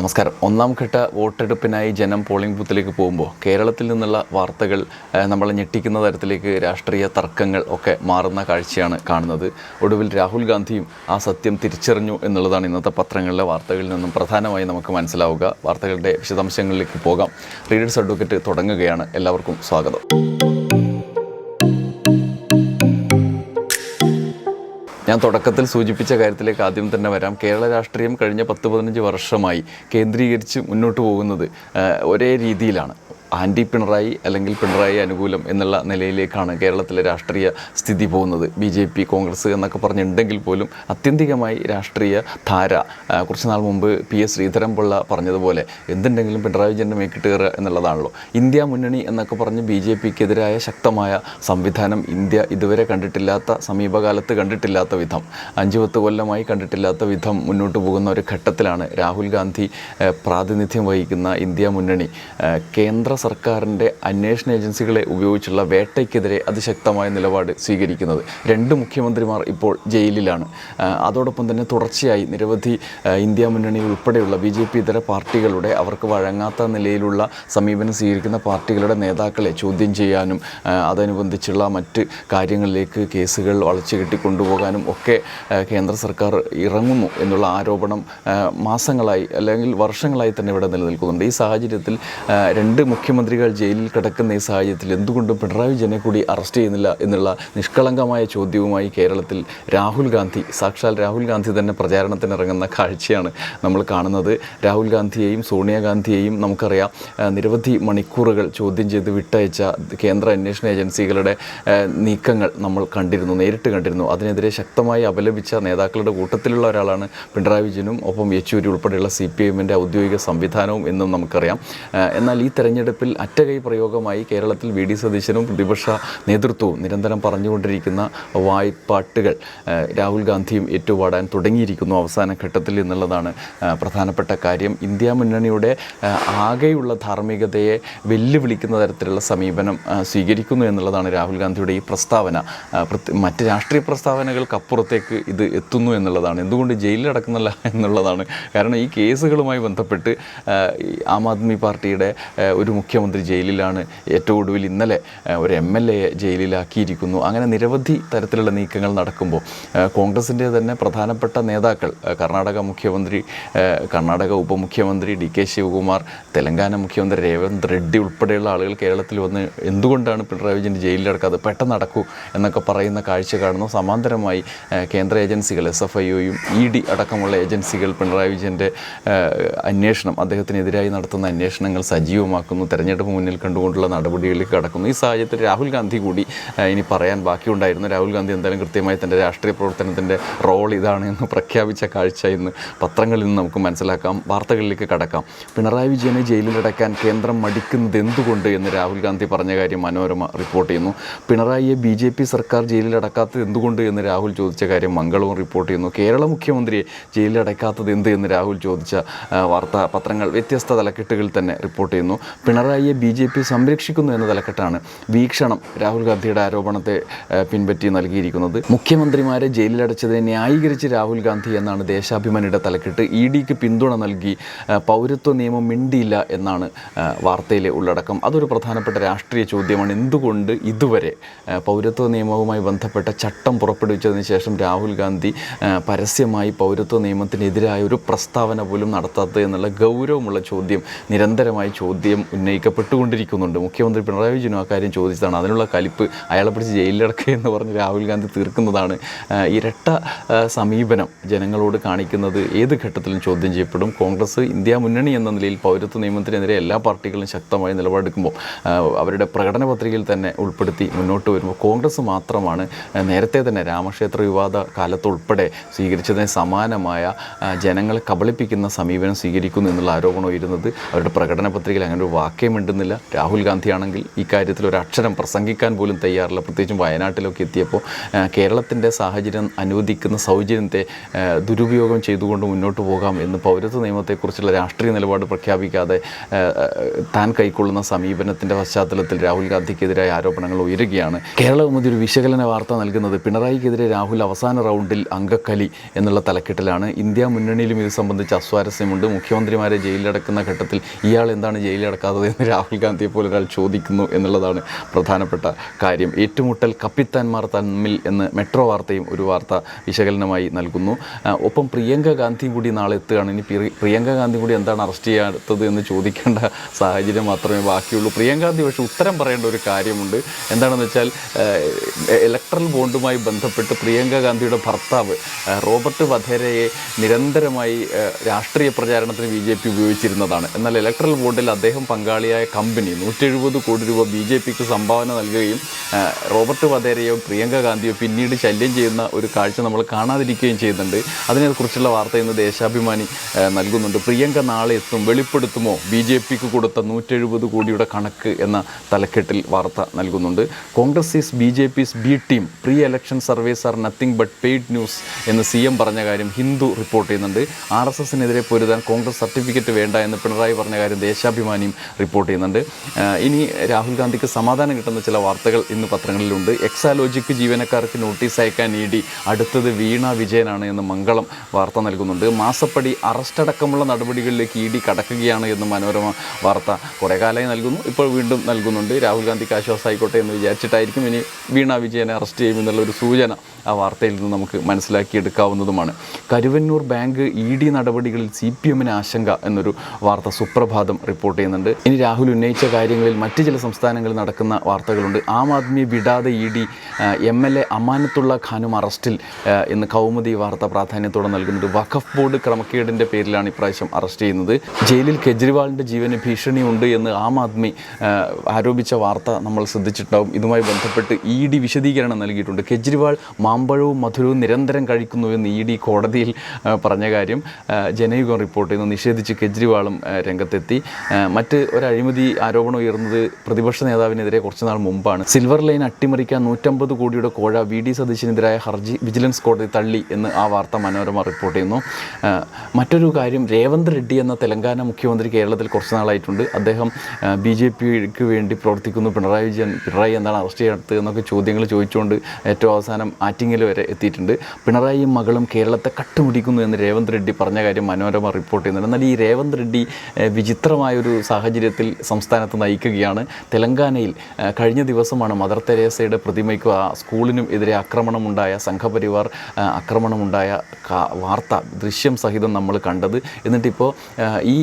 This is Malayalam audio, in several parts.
നമസ്കാരം. ഒന്നാം ഘട്ട വോട്ടെടുപ്പിനായി ജനം പോളിംഗ് ബൂത്തിലേക്ക് പോകുമ്പോൾ കേരളത്തിൽ നിന്നുള്ള വാർത്തകൾ നമ്മളെ ഞെട്ടിക്കുന്ന തരത്തിലേക്ക് രാഷ്ട്രീയ തർക്കങ്ങൾ ഒക്കെ മാറുന്ന കാഴ്ചയാണ് കാണുന്നത്. ഒടുവിൽ രാഹുൽ ഗാന്ധിയും ആ സത്യം തിരിച്ചറിഞ്ഞു എന്നുള്ളതാണ് ഇന്നത്തെ പത്രങ്ങളിലെ വാർത്തകളിൽ നിന്നും പ്രധാനമായി നമുക്ക് മനസ്സിലാവുക. വാർത്തകളുടെ വിശദാംശങ്ങളിലേക്ക് പോകാം. റീഡേഴ്സ് അഡ്വക്കേറ്റ് തുടങ്ങുകയാണ്. എല്ലാവർക്കും സ്വാഗതം. ഞാൻ തുടക്കത്തിൽ സൂചിപ്പിച്ച കാര്യത്തിലേക്ക് ആദ്യം തന്നെ വരാം. കേരള രാഷ്ട്രീയം കഴിഞ്ഞ പത്ത് പതിനഞ്ച് വർഷമായി കേന്ദ്രീകരിച്ച് മുന്നോട്ട് പോകുന്നത് ഒരേ രീതിയിലാണ്. ആന്റി പിണറായി അല്ലെങ്കിൽ പിണറായി അനുകൂലം എന്നുള്ള നിലയിലേക്കാണ് കേരളത്തിലെ രാഷ്ട്രീയ സ്ഥിതി പോകുന്നത്. ബി ജെ പി കോൺഗ്രസ് എന്നൊക്കെ പറഞ്ഞിട്ടുണ്ടെങ്കിൽ പോലും അത്യന്തികമായി രാഷ്ട്രീയ ധാര. കുറച്ച് നാൾ മുമ്പ് പി എസ് ശ്രീധരൻപിള്ള പറഞ്ഞതുപോലെ എന്തുണ്ടെങ്കിലും പിണറായി വിജയന്റെ മേക്കിട്ട് കയറുക എന്നുള്ളതാണല്ലോ. ഇന്ത്യ മുന്നണി എന്നൊക്കെ പറഞ്ഞ് ബി ജെ പിക്കെതിരായ ശക്തമായ സംവിധാനം ഇന്ത്യ ഇതുവരെ കണ്ടിട്ടില്ലാത്ത സമീപകാലത്ത് കണ്ടിട്ടില്ലാത്ത വിധം അഞ്ചു പത്ത് കൊല്ലമായി കണ്ടിട്ടില്ലാത്ത വിധം മുന്നോട്ട് പോകുന്ന ഒരു ഘട്ടത്തിലാണ് രാഹുൽ ഗാന്ധി പ്രാതിനിധ്യം വഹിക്കുന്ന ഇന്ത്യ മുന്നണി. കേന്ദ്ര സർക്കാരിന്റെ അന്വേഷണ ഏജൻസികളെ ഉപയോഗിച്ചുള്ള വേട്ടയ്ക്കെതിരെ അതിശക്തമായ നിലപാട് സ്വീകരിക്കുന്നത്. രണ്ട് മുഖ്യമന്ത്രിമാർ ഇപ്പോൾ ജയിലിലാണ്. അതോടൊപ്പം തന്നെ തുടർച്ചയായി നിരവധി ഇന്ത്യ മുന്നണി ഉൾപ്പെടെയുള്ള ബി ജെ പി ഇതര പാർട്ടികളുടെ അവർക്ക് വഴങ്ങാത്ത നിലയിലുള്ള സമീപനം സ്വീകരിക്കുന്ന പാർട്ടികളുടെ നേതാക്കളെ ചോദ്യം ചെയ്യാനും അതനുബന്ധിച്ചുള്ള മറ്റ് കാര്യങ്ങളിലേക്ക് കേസുകൾ വളച്ചു കെട്ടി കൊണ്ടുപോകാനും ഒക്കെ കേന്ദ്ര സർക്കാർ ഇറങ്ങുന്നു എന്നുള്ള ആരോപണം മാസങ്ങളായി അല്ലെങ്കിൽ വർഷങ്ങളായി തന്നെ ഇവിടെ നിലനിൽക്കുന്നുണ്ട്. ഈ സാഹചര്യത്തിൽ രണ്ട് രണ്ട് മുഖ്യമന്ത്രികൾ ജയിലിൽ കിടക്കുന്ന ഈ സാഹചര്യത്തിൽ എന്തുകൊണ്ടും പിണറായി വിജയനെ കൂടി അറസ്റ്റ് ചെയ്യുന്നില്ല എന്നുള്ള നിഷ്കളങ്കമായ ചോദ്യവുമായി കേരളത്തിൽ രാഹുൽ ഗാന്ധി സാക്ഷാൽ രാഹുൽ ഗാന്ധി തന്നെ പ്രചാരണത്തിനിറങ്ങുന്ന കാഴ്ചയാണ് നമ്മൾ കാണുന്നത്. രാഹുൽ ഗാന്ധിയെയും സോണിയാഗാന്ധിയെയും നമുക്കറിയാം നിരവധി മണിക്കൂറുകൾ ചോദ്യം ചെയ്ത് വിട്ടയച്ച കേന്ദ്ര അന്വേഷണ ഏജൻസികളുടെ നീക്കങ്ങൾ നമ്മൾ കണ്ടിരുന്നു നേരിട്ട് കണ്ടിരുന്നു. അതിനെതിരെ ശക്തമായി അപലപിച്ച നേതാക്കളുടെ കൂട്ടത്തിലുള്ള ഒരാളാണ് പിണറായി വിജയനും ഒപ്പം യെച്ചൂരി ഉൾപ്പെടെയുള്ള സി പി എമ്മിന്റെ ഔദ്യോഗിക സംവിധാനവും എന്നും നമുക്കറിയാം. എന്നാൽ ഈ തെരഞ്ഞെടുപ്പിൽ അറ്റകൈ പ്രയോഗമായി കേരളത്തിൽ വി ഡി സതീശനും പ്രതിപക്ഷ നേതൃത്വവും നിരന്തരം പറഞ്ഞുകൊണ്ടിരിക്കുന്ന വായ്പാട്ടുകൾ രാഹുൽ ഗാന്ധിയും ഏറ്റുപാടാൻ തുടങ്ങിയിരിക്കുന്നു അവസാന ഘട്ടത്തിൽ എന്നുള്ളതാണ് പ്രധാനപ്പെട്ട കാര്യം. ഇന്ത്യ മുന്നണിയുടെ ആകെയുള്ള ധാർമ്മികതയെ വെല്ലുവിളിക്കുന്ന തരത്തിലുള്ള സമീപനം സ്വീകരിക്കുന്നു എന്നുള്ളതാണ് രാഹുൽ ഗാന്ധിയുടെ ഈ പ്രസ്താവന. മറ്റ് രാഷ്ട്രീയ പ്രസ്താവനകൾക്കപ്പുറത്തേക്ക് ഇത് എത്തുന്നു എന്നുള്ളതാണ്. എന്തുകൊണ്ട് ജയിലിലടക്കുന്നില്ല എന്നുള്ളതാണ്. കാരണം ഈ കേസുകളുമായി ബന്ധപ്പെട്ട് ആം ആദ്മി പാർട്ടിയുടെ ഒരു ഒരു മുഖ്യമന്ത്രി ജയിലിലാണ് ഏറ്റവും ഒടുവിൽ ഇന്നലെ ഒരു എം എൽ എയെ ജയിലിലാക്കിയിരിക്കുന്നു. അങ്ങനെ നിരവധി തരത്തിലുള്ള നീക്കങ്ങൾ നടക്കുമ്പോൾ കോൺഗ്രസിന്റെ തന്നെ പ്രധാനപ്പെട്ട നേതാക്കൾ കർണാടക മുഖ്യമന്ത്രി കർണാടക ഉപമുഖ്യമന്ത്രി ഡി കെ ശിവകുമാർ തെലങ്കാന മുഖ്യമന്ത്രി രേവന്ത് റെഡ്ഡി ഉൾപ്പെടെയുള്ള ആളുകൾ കേരളത്തിൽ വന്ന് എന്തുകൊണ്ടാണ് പിണറായി വിജയൻ ജയിലിലടക്കാതെ പെട്ടെന്ന് നടക്കൂ എന്നൊക്കെ പറയുന്ന കാഴ്ച കാണുന്നു. സമാന്തരമായി കേന്ദ്ര ഏജൻസികൾ എസ് എഫ് ഐ ഒയും ഇ ഡി അടക്കമുള്ള ഏജൻസികൾ പിണറായി വിജയന്റെ അന്വേഷണം അദ്ദേഹത്തിനെതിരായി നടത്തുന്ന അന്വേഷണങ്ങൾ സജീവമാക്കുന്നു. തെരഞ്ഞെടുപ്പ് മുന്നിൽ കണ്ടുകൊണ്ടുള്ള നടപടികളിലേക്ക് കടക്കുന്നു. ഈ സാഹചര്യത്തിൽ രാഹുൽ ഗാന്ധി കൂടി ഇനി പറയാൻ ബാക്കിയുണ്ടായിരുന്നു. രാഹുൽ ഗാന്ധി എന്തായാലും കൃത്യമായി തന്റെ രാഷ്ട്രീയ പ്രവർത്തനത്തിന്റെ റോൾ ഇതാണ് എന്ന് പ്രഖ്യാപിച്ച കാഴ്ച ഇന്ന് പത്രങ്ങളിൽ നിന്ന് നമുക്ക് മനസ്സിലാക്കാം. വാർത്തകളിലേക്ക് കടക്കാം. പിണറായി വിജയനെ ജയിലിലടക്കാൻ കേന്ദ്രം മടിക്കുന്നത് എന്തുകൊണ്ട് എന്ന് രാഹുൽ ഗാന്ധി പറഞ്ഞ കാര്യം മനോരമ റിപ്പോർട്ട് ചെയ്യുന്നു. പിണറായിയെ ബി ജെ പി സർക്കാർ ജയിലിലടക്കാത്തത് എന്തുകൊണ്ട് എന്ന് രാഹുൽ ചോദിച്ച കാര്യം മംഗളവും റിപ്പോർട്ട് ചെയ്യുന്നു. കേരള മുഖ്യമന്ത്രിയെ ജയിലിലടക്കാത്തത് എന്ത് എന്ന് രാഹുൽ ചോദിച്ച വാർത്താ പത്രങ്ങൾ വ്യത്യസ്ത തലക്കെട്ടുകളിൽ തന്നെ റിപ്പോർട്ട് ചെയ്യുന്നു. പിണറായിയെ ബി ജെ പി സംരക്ഷിക്കുന്നു എന്ന തലക്കെട്ടാണ് വീക്ഷണം രാഹുൽ ഗാന്ധിയുടെ ആരോപണത്തെ പിൻപറ്റി നൽകിയിരിക്കുന്നത്. മുഖ്യമന്ത്രിമാരെ ജയിലിലടച്ചതിനെ ന്യായീകരിച്ച് രാഹുൽ ഗാന്ധി എന്നാണ് ദേശാഭിമാനിയുടെ തലക്കെട്ട്. ഇ ഡിക്ക് പിന്തുണ നൽകി പൗരത്വ നിയമം മിണ്ടിയില്ല എന്നാണ് വാർത്തയിലെ ഉള്ളടക്കം. അതൊരു പ്രധാനപ്പെട്ട രാഷ്ട്രീയ ചോദ്യമാണ്. എന്തുകൊണ്ട് ഇതുവരെ പൗരത്വ നിയമവുമായി ബന്ധപ്പെട്ട ചട്ടം പുറപ്പെടുവിച്ചതിന് ശേഷം രാഹുൽ ഗാന്ധി പരസ്യമായി പൗരത്വ നിയമത്തിനെതിരായ ഒരു പ്രസ്താവന പോലും നടത്താത്തത് എന്നുള്ള ഗൗരവമുള്ള ചോദ്യം നിരന്തരമായി ചോദ്യം ഉന്നയിക്കപ്പെട്ടുകൊണ്ടിരിക്കുന്നുണ്ട് മുഖ്യമന്ത്രി പിണറായി വിജയനും ആ കാര്യം ചോദിച്ചതാണ്. അതിനുള്ള കലിപ്പ് അയാളെ പിടിച്ച് ജയിലിലടക്കുക എന്ന് പറഞ്ഞ് രാഹുൽ ഗാന്ധി തീർക്കുന്നതാണ്. ഇരട്ട സമീപനം ജനങ്ങളോട് കാണിക്കുന്നത് ഏത് ഘട്ടത്തിലും ചോദ്യം ചെയ്യപ്പെടും. കോൺഗ്രസ് ഇന്ത്യ മുന്നണി എന്ന നിലയിൽ പൗരത്വ നിയമത്തിനെതിരെ എല്ലാ പാർട്ടികളും ശക്തമായി നിലപാടെടുക്കുമ്പോൾ അവരുടെ പ്രകടന പത്രികയിൽ തന്നെ ഉൾപ്പെടുത്തി മുന്നോട്ട് വരുമ്പോൾ കോൺഗ്രസ് മാത്രമാണ് നേരത്തെ തന്നെ രാമക്ഷേത്ര വിവാദ കാലത്തുൾപ്പെടെ സ്വീകരിച്ചതിന് സമാനമായ ജനങ്ങളെ കബളിപ്പിക്കുന്ന സമീപനം സ്വീകരിക്കുന്നു എന്നുള്ള ആരോപണം ഉയരുന്നത് അവരുടെ പ്രകടന പത്രികയിൽ അങ്ങനെ ഒരു വാക്ക് വാക്കേ മിണ്ടുന്നില്ല. രാഹുൽ ഗാന്ധിയാണെങ്കിൽ ഇക്കാര്യത്തിൽ ഒരു അക്ഷരം പ്രസംഗിക്കാൻ പോലും തയ്യാറില്ല. പ്രത്യേകിച്ചും വയനാട്ടിലൊക്കെ എത്തിയപ്പോൾ കേരളത്തിന്റെ സാഹചര്യം അനുവദിക്കുന്ന സൗജന്യത്തെ ദുരുപയോഗം ചെയ്തുകൊണ്ട് മുന്നോട്ട് പോകാം എന്ന് പൗരത്വ നിയമത്തെക്കുറിച്ചുള്ള രാഷ്ട്രീയ നിലപാട് പ്രഖ്യാപിക്കാതെ താൻ കൈക്കൊള്ളുന്ന സമീപനത്തിന്റെ പശ്ചാത്തലത്തിൽ രാഹുൽ ഗാന്ധിക്കെതിരായ ആരോപണങ്ങൾ ഉയരുകയാണ്. കേരളവും ഒരു വിശകലന വാർത്ത നൽകുന്നത് പിണറായിക്കെതിരെ രാഹുൽ അവസാന റൗണ്ടിൽ അംഗക്കലി എന്നുള്ള തലക്കെട്ടിലാണ്. ഇന്ത്യ മുന്നണിയിലും ഇത് സംബന്ധിച്ച് അസ്വാരസ്യമുണ്ട്. മുഖ്യമന്ത്രിമാരെ ജയിലിലടക്കുന്ന ഘട്ടത്തിൽ ഇയാൾ എന്താണ് ജയിലിലടക്കാത്തത് എന്ന് രാഹുൽ ഗാന്ധിയെ പോലെ ഒരാൾ ചോദിക്കുന്നു എന്നുള്ളതാണ് പ്രധാനപ്പെട്ട കാര്യം. ഏറ്റുമുട്ടൽ കപ്പിത്താൻമാർ തമ്മിൽ എന്ന് മെട്രോ വാർത്തയും ഒരു വാർത്ത വിശകലനമായി നൽകുന്നു. ഒപ്പം പ്രിയങ്ക ഗാന്ധി കൂടി നാളെ എത്തുകയാണ്. ഇനി പ്രിയങ്ക ഗാന്ധി കൂടി എന്താണ് അറസ്റ്റ് ചെയ്യാത്തത് എന്ന് ചോദിക്കേണ്ട സാഹചര്യം മാത്രമേ ബാക്കിയുള്ളൂ. പ്രിയങ്ക ഗാന്ധി പക്ഷേ ഉത്തരം പറയേണ്ട ഒരു കാര്യമുണ്ട്. എന്താണെന്ന് വെച്ചാൽ ഇലക്ട്രൽ ബോണ്ടുമായി ബന്ധപ്പെട്ട് പ്രിയങ്ക ഗാന്ധിയുടെ ഭർത്താവ് റോബർട്ട് വധേരയെ നിരന്തരമായി രാഷ്ട്രീയ പ്രചാരണത്തിന് ബി ജെ പി ഉപയോഗിച്ചിരുന്നതാണ്. എന്നാൽ ഇലക്ട്രൽ ബോണ്ടിൽ അദ്ദേഹം പങ്കാളിയായ കമ്പനി നൂറ്റി എഴുപത് കോടി രൂപ ബി ജെ പിക്ക് സംഭാവന നൽകുകയും റോബർട്ട് വധേരയോ പ്രിയങ്ക ഗാന്ധിയോ പിന്നീട് ശല്യം ചെയ്യുന്ന ഒരു കാഴ്ച നമ്മൾ കാണാതിരിക്കുകയും ചെയ്യുന്നുണ്ട്. അതിനെക്കുറിച്ചുള്ള വാർത്ത ഇന്ന് ദേശാഭിമാനി നൽകുന്നുണ്ട്. പ്രിയങ്ക നാളെ എത്തും വെളിപ്പെടുത്തുമോ ബി ജെ പിക്ക് കൊടുത്ത നൂറ്റെഴുപത് കോടിയുടെ കണക്ക് എന്ന തലക്കെട്ടിൽ വാർത്ത നൽകുന്നുണ്ട്. Congress is B J P's B team pre election surveys are nothing but paid news എന്ന് സി എം പറഞ്ഞ കാര്യം ഹിന്ദു റിപ്പോർട്ട് ചെയ്യുന്നുണ്ട്. ആർ എസ് എസിനെതിരെ പൊരുതാൻ കോൺഗ്രസ് സർട്ടിഫിക്കറ്റ് വേണ്ട എന്ന് പിണറായി പറഞ്ഞ കാര്യം ദേശാഭിമാനിയും റിപ്പോർട്ട് ചെയ്യുന്നുണ്ട്. ഇനി രാഹുൽ ഗാന്ധിക്ക് സമാധാനം കിട്ടുന്ന ചില വാർത്തകൾ ഇന്ന് പത്രങ്ങളിലുണ്ട്. എക്സാലോജിക്ക് ജീവനക്കാർക്ക് നോട്ടീസ് അയക്കാൻ ഇ ഡി അടുത്തത് വീണ വിജയനാണ് എന്ന് മംഗളം വാർത്ത നൽകുന്നുണ്ട്. മാസപ്പടി അറസ്റ്റ് അടക്കമുള്ള നടപടികളിലേക്ക് ഇ ഡി കടക്കുകയാണ് എന്ന് മനോരമ വാർത്ത കുറേ കാലമായി നൽകുന്നു. ഇപ്പോൾ വീണ്ടും നൽകുന്നുണ്ട്. രാഹുൽ ഗാന്ധിക്ക് ആശ്വാസമായിക്കോട്ടെ എന്ന് വിചാരിച്ചിട്ടായിരിക്കും ഇനി വീണ വിജയനെ അറസ്റ്റ് ചെയ്യുമെന്നുള്ള ഒരു സൂചന ആ വാർത്തയിൽ നിന്ന് നമുക്ക് മനസ്സിലാക്കിയെടുക്കാവുന്നതുമാണ്. കരുവന്നൂർ ബാങ്ക് ഇ ഡി നടപടികളിൽ സി പി എമ്മിന് ആശങ്ക എന്നൊരു വാർത്ത സുപ്രഭാതം റിപ്പോർട്ട് ചെയ്യുന്നുണ്ട്. ഇനി രാഹുൽ ഉന്നയിച്ച കാര്യങ്ങളിൽ മറ്റ് ചില സംസ്ഥാനങ്ങളിൽ നടക്കുന്ന വാർത്തകളുണ്ട്. ആം ആദ്മിയെ വിടാതെ E D M L A Amanatullah ഖാനും അറസ്റ്റിൽ എന്ന് കൗമുദി വാർത്ത പ്രാധാന്യത്തോടെ നൽകുന്നത്. വഖഫ് ബോർഡ് ക്രമക്കേടിന്റെ പേരിലാണ് ഇപ്രാവശ്യം അറസ്റ്റ് ചെയ്യുന്നത്. ജയിലിൽ കെജ്രിവാളിന്റെ ജീവന് ഭീഷണിയുണ്ട് എന്ന് ആം ആദ്മി ആരോപിച്ച വാർത്ത നമ്മൾ ശ്രദ്ധിച്ചിട്ടുണ്ടാവും. ഇതുമായി ബന്ധപ്പെട്ട് ഇ ഡി വിശദീകരണം നൽകിയിട്ടുണ്ട്. കെജ്രിവാൾ മാമ്പഴവും മധുരവും നിരന്തരം കഴിക്കുന്നു എന്ന് ഇ ഡി കോടതിയിൽ പറഞ്ഞ കാര്യം ആ, ജനയുഗം റിപ്പോർട്ട് ചെയ്യുന്നു. നിഷേധിച്ച് കെജ്രിവാളും രംഗത്തെത്തി. ആ, മറ്റ് ഒരു അഴിമതി ആരോപണം ഉയർന്നത് പ്രതിപക്ഷ നേതാവിനെതിരെ കുറച്ചുനാൾ മുമ്പാണ്. സിൽവർ ലൈൻ അട്ടിമറിക്കാൻ നൂറ്റമ്പത് കോടിയുടെ കോഴ വി ഡി സതീശനെതിരായ ഹർജി വിജിലൻസ് കോടതി തള്ളി എന്ന് ആ വാർത്ത മനോരമ റിപ്പോർട്ട് ചെയ്യുന്നു. മറ്റൊരു കാര്യം രേവന്ത് റെഡ്ഡി എന്ന തെലങ്കാന മുഖ്യമന്ത്രി കേരളത്തിൽ കുറച്ച് നാളായിട്ടുണ്ട് അദ്ദേഹം ബി ജെ പിക്ക് വേണ്ടി പ്രവർത്തിക്കുന്നു. പിണറായി വിജയൻ പിണറായി എന്താണ് അറസ്റ്റ് ചെയ്യാത്തത് എന്നൊക്കെ ചോദ്യങ്ങൾ ചോദിച്ചുകൊണ്ട് ഏറ്റവും അവസാനം ആറ്റിങ്ങൽ വരെ എത്തിയിട്ടുണ്ട്. പിണറായിയും മകളും കേരളത്തെ കട്ടുപിടിക്കുന്നു എന്ന് രേവന്ത് റെഡ്ഡി പറഞ്ഞ കാര്യം മനോരമ റിപ്പോർട്ട് ചെയ്യുന്നുണ്ട്. എന്നാൽ ഈ രേവന്ത് റെഡ്ഡി വിചിത്രമായൊരു സാഹചര്യത്തിൽ സംസ്ഥാനത്ത് നയിക്കുകയാണ്. തെലങ്കാനയിൽ കഴിഞ്ഞ ദിവസമാണ് മദർ തെരേസയുടെ പ്രതിമയ്ക്കും ആ സ്കൂളിനും എതിരെ ആക്രമണമുണ്ടായ സംഘപരിവാർ ആക്രമണമുണ്ടായ വാർത്ത ദൃശ്യം സഹിതം നമ്മൾ കണ്ടത്. എന്നിട്ടിപ്പോൾ ഈ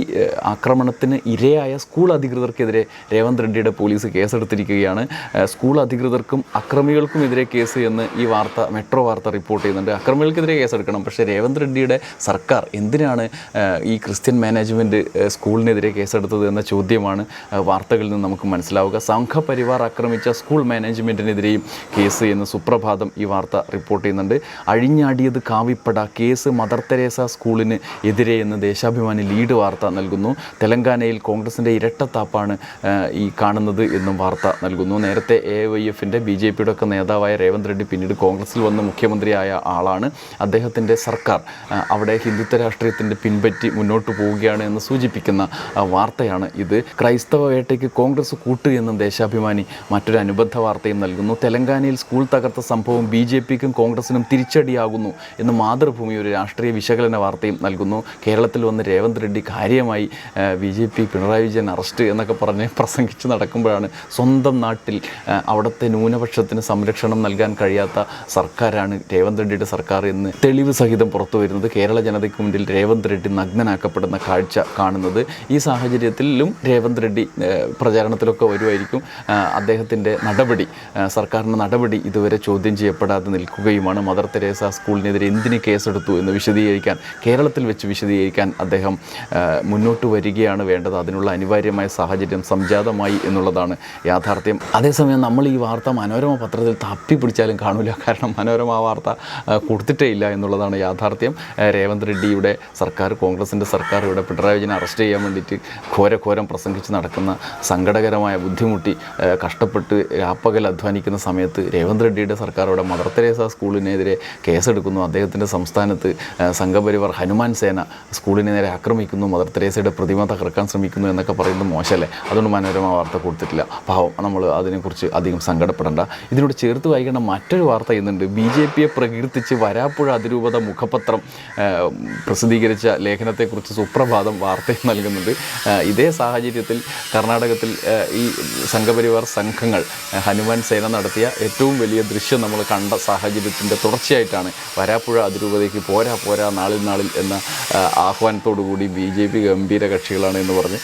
ആക്രമണത്തിന് ഇരയായ സ്കൂൾ അധികൃതർക്കെതിരെ രേവന്ത് റെഡ്ഡിയുടെ പോലീസ് കേസെടുത്തിരിക്കുകയാണ്. സ്കൂൾ അധികൃതർക്കും അക്രമികൾക്കും എതിരെ കേസ് എന്ന് ഈ വാർത്ത മെട്രോ വാർത്ത റിപ്പോർട്ട് ചെയ്യുന്നുണ്ട്. അക്രമികൾക്കെതിരെ കേസെടുക്കണം. പക്ഷേ രേവന്ത് റെഡ്ഡിയുടെ സർക്കാർ എന്തിനാണ് ഈ ക്രിസ്ത്യൻ മാനേജ്മെന്റ് സ്കൂളിനെതിരെ കേസെടുത്തത് എന്ന ചോദ്യമാണ് വാർത്തകളിൽ നിന്ന് നമുക്ക് മനസ്സിലാവുക. സംഘപരിവാർ ആക്രമിച്ച സ്കൂൾ മാനേജ്മെന്റിനെതിരെയും കേസ് എന്ന് സുപ്രഭാതം ഈ വാർത്ത റിപ്പോർട്ട് ചെയ്യുന്നുണ്ട്. അഴിഞ്ഞാടിയത് കാവിപ്പട കേസ് മദർ തെരേസ സ്കൂളിന് എതിരെ എന്ന് ദേശാഭിമാനി ലീഡ് വാർത്ത നൽകുന്നു. തെലങ്കാനയിൽ കോൺഗ്രസിന്റെ ഇരട്ടത്താപ്പാണ് ഈ കാണുന്നത് എന്നും വാർത്ത നൽകുന്നു. നേരത്തെ എ വൈ എഫിന്റെ ബി ജെ പിയുടെ ഒക്കെ നേതാവായ രേവന്ത് റെഡ്ഡി പിന്നീട് കോൺഗ്രസിൽ വന്ന് മുഖ്യമന്ത്രിയായ ആളാണ്. അദ്ദേഹത്തിന്റെ സർക്കാർ അവിടെ ഹിന്ദുത്വ രാഷ്ട്രീയത്തിന്റെ പിൻപറ്റി മുന്നോട്ട് പോവുകയാണ് എന്ന് സൂചിപ്പിക്കുന്ന വാർത്തയാണ് ഇത്. ക്രൈസ്തവ വേട്ടയ്ക്ക് കോൺഗ്രസ് കൂട്ട് എന്നും ദേശാഭിമാനി മറ്റൊരു അനുബന്ധ വാർത്തയും നൽകുന്നു. തെലങ്കാനയിൽ സ്കൂൾ തകർത്ത സംഭവം ബി ജെ പിക്കും കോൺഗ്രസിനും തിരിച്ചടിയാകുന്നു എന്ന് മാതൃഭൂമി ഒരു രാഷ്ട്രീയ വിശകലന വാർത്തയും നൽകുന്നു. കേരളത്തിൽ വന്ന് രേവന്ത് റെഡ്ഡി കാര്യമായി B J P Pinarayi Vijayan arrest എന്നൊക്കെ പറഞ്ഞ് പ്രസംഗിച്ച് നടക്കുമ്പോഴാണ് സ്വന്തം നാട്ടിൽ അവിടുത്തെ ന്യൂനപക്ഷത്തിന് സംരക്ഷണം നൽകാൻ കഴിയാത്ത സർക്കാരാണ് രേവന്ത് റെഡ്ഡിയുടെ സർക്കാർ എന്ന് തെളിവ് സഹിതം പുറത്തു വരുന്നത്. കേരള ജനതയ്ക്ക് മുന്നിൽ രേവന്ത് റെഡ്ഡി നഗ്നനാക്കപ്പെടുന്ന കാഴ്ച കാണുന്നത്. ഈ സാഹചര്യത്തിലും രേവന്ത് റെഡ്ഡി പ്രചാരണത്തിലൊക്കെ വരുമായിരിക്കും. അദ്ദേഹത്തിന്റെ നടപടി സർക്കാരിന്റെ നടപടി ഇതുവരെ ചോദ്യം ചെയ്യപ്പെടാതെ നിൽക്കുകയുമാണ്. മദർ തെരേസ സ്കൂളിനെതിരെ എന്തിന് കേസെടുത്തു എന്ന് വിശദീകരിക്കാൻ കേരളത്തിൽ വെച്ച് വിശദീകരിക്കാൻ അദ്ദേഹം മുന്നോട്ട് വരികയാണ് വേണ്ടത്. അതിനുള്ള അനിവാര്യമായ സാഹചര്യം സംജാതമായി എന്നുള്ളതാണ് യാഥാർത്ഥ്യം. അതേസമയം നമ്മൾ ഈ വാർത്ത മനോരമ പത്രത്തിൽ തപ്പി പിടിച്ചാലും കാണില്ല കാരണം മനോരമ വാർത്ത കൊടുത്തിട്ടേ ഇല്ല എന്നുള്ളതാണ് യാഥാർത്ഥ്യം. രേവന്ത് റെഡ്ഡിയുടെ സർക്കാർ കോൺഗ്രസിന്റെ സർക്കാർ ഇവിടെ പിണറായി വിജയനെ അറസ്റ്റ് ചെയ്യാൻ വേണ്ടിയിട്ട് ഘോരഘോരം പ്രസംഗിച്ച് നടക്കുന്ന സങ്കടകരമായ ബുദ്ധിമുട്ടി കഷ്ടപ്പെട്ട് രാപ്പകൽ അധ്വാനിക്കുന്ന സമയത്ത് രേവന്ത് റെഡ്ഡിയുടെ സർക്കാർ ഇവിടെ മദർ തെരേസ സ്കൂളിനെതിരെ കേസെടുക്കുന്നു. അദ്ദേഹത്തിന്റെ സംസ്ഥാനത്ത് സംഘപരിവാർ ഹനുമാൻ സേന സ്കൂളിനെ നേരെ ആക്രമിക്കുന്നു. മദർ തെരേസയുടെ പ്രതിമ തകർക്കാൻ ശ്രമിക്കുന്നു എന്നൊക്കെ പറയുന്നത് മോശമല്ലേ? അതുകൊണ്ട് മനോരമ വാർത്ത കൊടുത്തിട്ടില്ല. പാവം നമ്മൾ അതിനെക്കുറിച്ച് അധികം സങ്കടപ്പെടേണ്ട. ഇതിനോട് ചേർത്ത് വായിക്കേണ്ട മറ്റൊരു വാർത്ത ഇന്നുണ്ട്. ബി ജെ പിയെ പ്രകീർത്തിച്ച് വരാപ്പുഴ അതിരൂപത മുഖപത്രം പ്രസിദ്ധീകരിച്ച ലേഖനത്തെക്കുറിച്ച് സുപ്രഭാതം വാർത്ത നൽകുന്നുണ്ട്. ഇതേ സാഹചര്യത്തിൽ കർണാടകത്തിൽ ഈ സംഘപരിവാർ സംഘങ്ങൾ ഹനുമാൻ സേന നടത്തിയ ഏറ്റവും വലിയ ദൃശ്യം നമ്മൾ കണ്ട സാഹചര്യത്തിന്റെ തുടർച്ചയായിട്ടാണ് വരാപ്പുഴ അതിരൂപതയ്ക്ക് പോരാ പോരാ നാളിൽ നാളിൽ എന്ന ആഹ്വാനത്തോടുകൂടി ആഹ്വാനത്തോടു കൂടി ബി ജെ പി ഗംഭീര കക്ഷികളാണ് എന്ന് പറഞ്ഞ്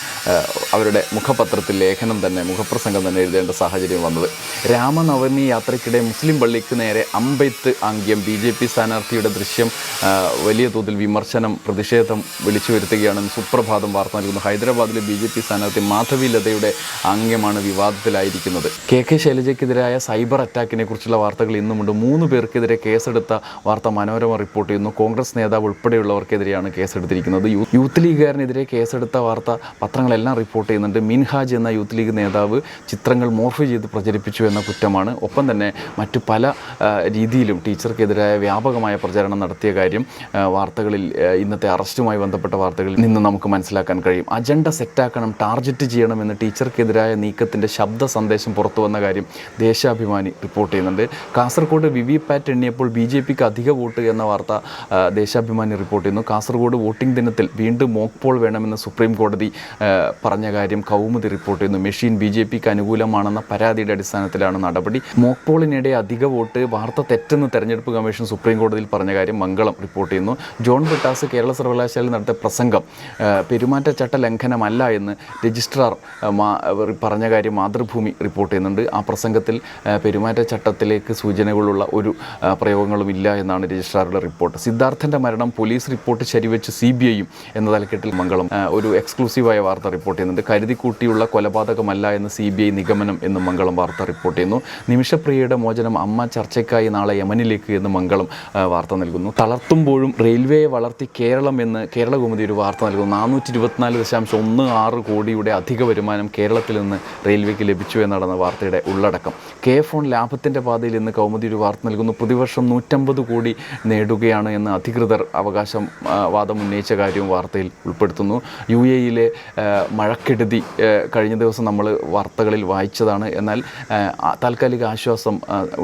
അവരുടെ മുഖപത്രത്തിൽ ലേഖനം തന്നെ മുഖപ്രസംഗം തന്നെ എഴുതേണ്ട സാഹചര്യം വന്നത്. രാമനവമി യാത്രയ്ക്കിടെ മുസ്ലിം പള്ളിക്ക് നേരെ അമ്പെയ്ത്ത് ആംഗ്യം ബി ജെ പി സ്ഥാനാർത്ഥിയുടെ ദൃശ്യം വലിയ തോതിൽ വിമർശനം പ്രതിഷേധം വിളിച്ചു വരുത്തുകയാണെന്ന് സുപ്രഭാതം വാർത്ത നൽകുന്നു. ഹൈദരാബാദിലെ ബി ജെ പി സ്ഥാനാർത്ഥി മാധവി ലതയുടെ ആംഗ്യമാണ് വിവാദത്തിലായിരിക്കുന്നത്. കെ കെ ശൈലജയ്ക്കെതിരായ സൈബർ അറ്റാക്കിനെ കുറിച്ചുള്ള വാർത്തകൾ ഇന്നുമുണ്ട്. മൂന്ന് പേർക്കെതിരെ കേസെടുത്ത വാർത്ത മനോരമ റിപ്പോർട്ട് ചെയ്യുന്നു. കോൺഗ്രസ് നേതാവ് ഉൾപ്പെടെയുള്ളവർക്കെതിരെയാണ് കേസെടുത്തിരിക്കുന്നത്. യൂത്ത് ലീഗുകാരനെതിരെ കേസെടുത്ത വാർത്ത പത്രങ്ങളെല്ലാം റിപ്പോർട്ട് ചെയ്യുന്നുണ്ട്. മിൻഹാജ് എന്ന യൂത്ത് ലീഗ് നേതാവ് ചിത്രങ്ങൾ മോർഫ് ചെയ്ത് പ്രചരിപ്പിച്ചു എന്ന കുറ്റമാണ്. ഒപ്പം തന്നെ മറ്റു പല രീതിയിലും ടീച്ചർക്കെതിരായ വ്യാപകമായ പ്രചാരണം നടത്തിയ കാര്യം വാർത്തകളിൽ ഇന്നത്തെ അറസ്റ്റുമായി ബന്ധപ്പെട്ട വാർത്തകളിൽ നിന്ന് നമുക്ക് മനസ്സിലാക്കാൻ കഴിയും. അജണ്ട സെറ്റാക്കണം ടാർഗറ്റ് ചെയ്യണമെന്ന് ടീച്ചർക്കെതിരായ നീക്കത്തിന്റെ ശബ്ദ സന്ദേശം പുറത്തു വന്ന കാര്യം ദേശാഭിമാനി റിപ്പോർട്ട് ചെയ്യുന്നുണ്ട്. കാസർഗോഡ് വി വി പാറ്റ് എണ്ണിയപ്പോൾ ബി ജെ പിക്ക് അധിക വോട്ട് എന്ന വാർത്ത ദേശാഭിമാനി റിപ്പോർട്ട് ചെയ്യുന്നു. കാസർഗോഡ് വോട്ടിംഗ് ദിനത്തിൽ വീണ്ടും മോക്ക് പോൾ വേണമെന്ന് സുപ്രീം കോടതി പറഞ്ഞ കാര്യം കൗമുദി റിപ്പോർട്ട് ചെയ്യുന്നു. മെഷീൻ ബി ജെ പിക്ക് അനുകൂലമാണെന്ന പരാതിയുടെ അടിസ്ഥാനത്തിലാണ് നടപടി. മോക്ക് പോളിനിടെ അധിക വോട്ട് വാർത്ത തെറ്റെന്ന് തെരഞ്ഞെടുപ്പ് കമ്മീഷൻ സുപ്രീം കോടതിയിൽ പറഞ്ഞ കാര്യം മംഗളം റിപ്പോർട്ട് ചെയ്യുന്നു. ജോൺ ബ്രിട്ടാസ് കേരള സർവകലാശാലയിൽ നടത്തിയ പ്രസംഗം പെരുമാറ്റച്ചട്ട ലംഘനമല്ല എന്ന് രജിസ്ട്രാർ പറഞ്ഞ കാര്യം മാതൃഭൂമി റിപ്പോർട്ട് ചെയ്യുന്നുണ്ട്. ആ പ്രസംഗത്തിൽ പെരുമാറ്റച്ചട്ടത്തിലേക്ക് സൂചനകളുള്ള ഒരു പ്രയോഗങ്ങളും ഇല്ല എന്നാണ് രജിസ്ട്രാറുടെ റിപ്പോർട്ട്. സിദ്ധാർത്ഥന്റെ മരണം പോലീസ് റിപ്പോർട്ട് ശരിവെച്ച് സി ബി ഐയും എന്ന തലക്കെട്ടിൽ മംഗളം ഒരു എക്സ്ക്ലൂസീവായ വാർത്ത റിപ്പോർട്ട് ചെയ്യുന്നുണ്ട്. കരുതിക്കൂട്ടിയുള്ള കൊലപാതകമല്ല എന്ന് സി ബി ഐ നിഗമനം എന്ന് മംഗളം വാർത്ത റിപ്പോർട്ട് ചെയ്യുന്നു. നിമിഷപ്രിയയുടെ മോചനം അമ്മ ചർച്ചയ്ക്കായി നാളെ യമനിലേക്ക് എന്ന് മംഗളം വാർത്ത നൽകുന്നു. തളർത്തുമ്പോഴും റെയിൽവേയെ വളർത്തി കേരളം എന്ന് കേരളകൗമുദി ഒരു വാർത്ത നൽകുന്നു. നാനൂറ്റി ഇരുപത്തിനാല് ദശാംശം ഒന്ന് ആറ് കോടിയുടെ അധിക വരുമാനം കേരളത്തിൽ നിന്ന് റെയിൽവേക്ക് ലഭിച്ചു എന്നാണ് വാർത്തയുടെ ഉള്ളടക്കം. കെ ഫോൺ ലാഭത്തിന്റെ പാതയിൽ ഇന്ന് കൗമുദി ഒരു വാർത്ത നൽകുന്നു. പ്രതിവർഷം നൂറ്റമ്പത് കോടി നേടുകയാണ് എന്ന് അധികൃതർ അവകാശം വാദം ഉന്നയിച്ച കാര്യവും വാർത്തയിൽ ഉൾപ്പെടുത്തുന്നു. യു എ യിലെ മഴക്കെടുതി കഴിഞ്ഞ ദിവസം നമ്മൾ വാർത്തകളിൽ വായിച്ചതാണ്. എന്നാൽ താൽക്കാലിക ആശ്വാസം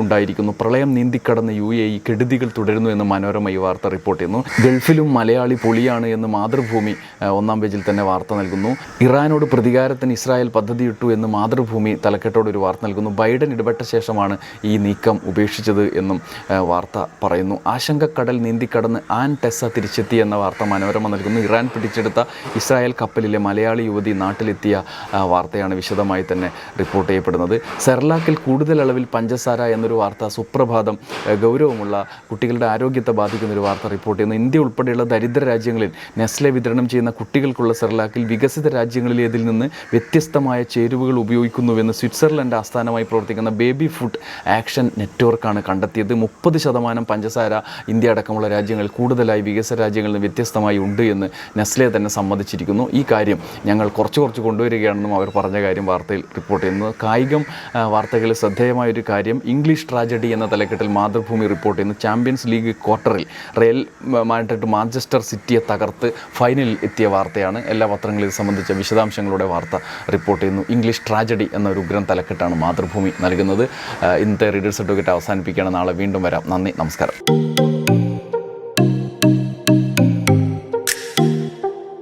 ഉണ്ടായിരിക്കുന്നു. പ്രളയം നീന്തിക്കടന്ന് യു എ ഇ കെടുതികൾ തുടരുന്നു എന്ന് മനോരമ ഈ വാർത്ത റിപ്പോർട്ട് ചെയ്യുന്നു. ഗൾഫിലും മലയാളി പൊളിയാണ് എന്ന് മാതൃഭൂമി ഒന്നാം പേജിൽ തന്നെ വാർത്ത നൽകുന്നു. ഇറാനോട് പ്രതികാരത്തിന് ഇസ്രായേൽ പദ്ധതിയിട്ടു എന്ന് മാതൃഭൂമി തലക്കെട്ടോട് ഒരു വാർത്ത നൽകുന്നു. ബൈഡൻ ഇടപെട്ട ശേഷമാണ് ഈ നീക്കം ഉപേക്ഷിച്ചത് എന്നും വാർത്ത പറയുന്നു. ആശങ്കക്കടൽ നീന്തിക്കടന്ന് ആൻ ടെസ തിരിച്ചെത്തി എന്ന വാർത്ത മനോരമ നൽകുന്നു. ഇറാൻ പിടിച്ചെടുത്ത ഇസ്രായേൽ കപ്പലിലെ മലയാളി യുവതി നാട്ടിലെത്തിയ വാർത്തയാണ് വിശദമായി തന്നെ റിപ്പോർട്ട് ചെയ്യപ്പെടുന്നത്. സെർലാക്കിൽ കൂടുതൽ അളവിൽ പഞ്ചസാര എന്നൊരു വാർത്ത സുപ്രഭാതം ആ, ഗൗരവമുള്ള കുട്ടികളുടെ ആരോഗ്യത്തെ ബാധിക്കുന്ന ഒരു വാർത്ത റിപ്പോർട്ട് ചെയ്യുന്നു. ഇന്ത്യ ഉൾപ്പെടെയുള്ള ദരിദ്ര രാജ്യങ്ങളിൽ നെസ്ലെ വിതരണം ചെയ്യുന്ന കുട്ടികൾക്കുള്ള സെർലാക്കിൽ വികസിത രാജ്യങ്ങളിലേതിൽ നിന്ന് വ്യത്യസ്തമായ ചേരുവകൾ ഉപയോഗിക്കുന്നുവെന്ന് സ്വിറ്റ്സർലൻഡ് ആസ്ഥാനമായി പ്രവർത്തിക്കുന്ന ബേബി ഫുഡ് ആക്ഷൻ നെറ്റ്വർക്കാണ് കണ്ടെത്തിയത്. മുപ്പത് ശതമാനം പഞ്ചസാര ഇന്ത്യ അടക്കമുള്ള രാജ്യങ്ങൾ കൂടുതലായി വികസിത രാജ്യങ്ങളിൽ നിന്ന് വ്യത്യസ്തമായി ഉണ്ട് എന്ന് നെസ്ലെ തന്നെ സമ്മതിച്ചിരിക്കുന്നു. ഈ കാര്യം ഞങ്ങൾ കുറച്ച് കുറച്ച് കൊണ്ടുവരികയാണെന്നും അവർ പറഞ്ഞ കാര്യം വാർത്തയിൽ റിപ്പോർട്ട് ചെയ്യുന്നു. കായികം വാർത്തകളിൽ ശ്രദ്ധേയമായ ഒരു കാര്യം ഇംഗ്ലീഷ് ട്രാജഡി എന്ന തലക്കെട്ടിൽ മാതൃഭൂമി റിപ്പോർട്ട് ചെയ്യുന്നു. ചാമ്പ്യൻസ് ലീഗ് ക്വാർട്ടറിൽ റയൽ മാഡ്രിഡ് മാഞ്ചസ്റ്റർ സിറ്റിയെ തകർത്ത് ഫൈനലിൽ എത്തിയ വാർത്തയാണ്. എല്ലാ പത്രങ്ങളും ഇത് സംബന്ധിച്ച വിശദാംശങ്ങളുടെ വാർത്ത റിപ്പോർട്ട് ചെയ്യുന്നു. ഇംഗ്ലീഷ് ട്രാജഡി എന്ന ഒരു ഉഗ്രം തലക്കെട്ടാണ് മാതൃഭൂമി നൽകുന്നത്. ഇന്നത്തെ റീഡേഴ്സ് സർട്ടിഫിക്കറ്റ് അവസാനിപ്പിക്കുകയാണ്. നാളെ വീണ്ടും വരാം. നന്ദി നമസ്കാരം.